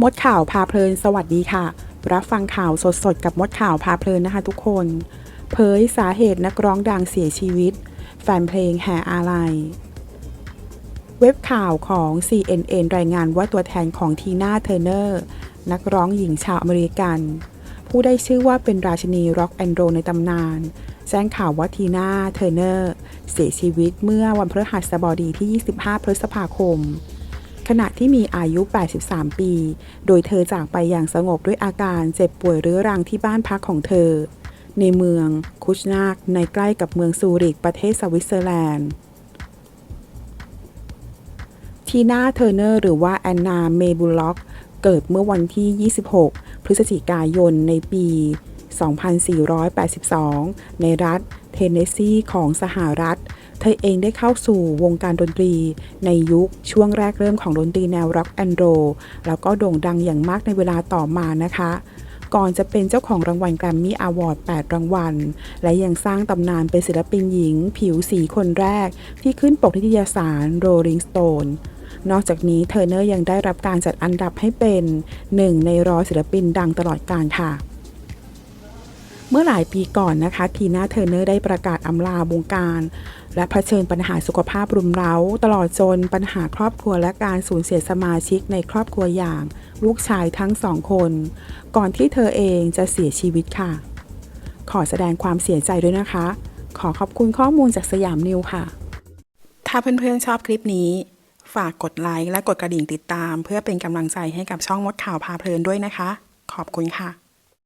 มดข่าวพาเพลินสวัสดีค่ะ รับฟังข่าวสดๆ กับมดข่าวพาเพลินนะคะทุกคน เผยสาเหตุนักร้องดังเสียชีวิต แฟนเพลงแห่อาลัย เว็บข่าวของ CNN รายงานว่าตัวแทนของทีน่าเทอร์เนอร์นักร้องหญิงชาวอเมริกัน ผู้ได้ชื่อว่าเป็นราชินีร็อกแอนด์โรในตำนาน แจ้งข่าวว่าทีน่าเทอร์เนอร์เสียชีวิตเมื่อวันพฤหัสบดีที่ 25 พฤษภาคม ขณะที่มีอายุ 83 ปี โดยเธอจากไปอย่างสงบด้วยอาการเจ็บป่วยเรื้อรังที่บ้านพักของเธอ ในเมืองคุชนากในใกล้กับเมืองซูริกประเทศสวิตเซอร์แลนด์ทีน่าเทอร์เนอร์หรือว่าแอนนาเมบุลล็อก เกิดเมื่อวันที่ 26 พฤศจิกายนในปี 2482 ในรัฐเทนเนสซีของสหรัฐ เธอเองได้เข้าสู่วงการดนตรี ในยุคช่วงแรกเริ่มของดนตรีแนวร็อกแอนด์โรแล้วก็โด่งดังอย่างมากในเวลาต่อมานะคะก่อนจะเป็นเจ้าของรางวัลแกรมมี่อวอร์ด 8 รางวัล และยังสร้างตำนานเป็นศิลปินหญิง ผิวสีคนแรก ที่ขึ้นปกนิตยสาร Rolling Stone นอกจากนี้เทอร์เนอร์ยังได้รับการจัดอันดับให้เป็นหนึ่งในร้อยศิลปินดังตลอดกาลค่ะ เมื่อหลายปีก่อนนะคะทีน่าเทอร์เนอร์ได้ประกาศอำลาวงการ และเผชิญปัญหาสุขภาพรุมเร้า ตลอดจนปัญหาครอบครัวและการสูญเสียสมาชิกในครอบครัวอย่าง ลูกชายทั้งสองคน ก่อนที่เธอเองจะเสียชีวิตค่ะ ขอแสดงความเสียใจด้วยนะคะ ขอขอบคุณข้อมูลจากสยามนิวค่ะ ถ้าเพื่อนๆชอบคลิปนี้ ฝากกดไลค์และกดกระดิ่งติดตาม เพื่อเป็นกำลังใจให้กับช่องมดข่าวพาเพลินด้วยนะคะ ขอบคุณค่ะ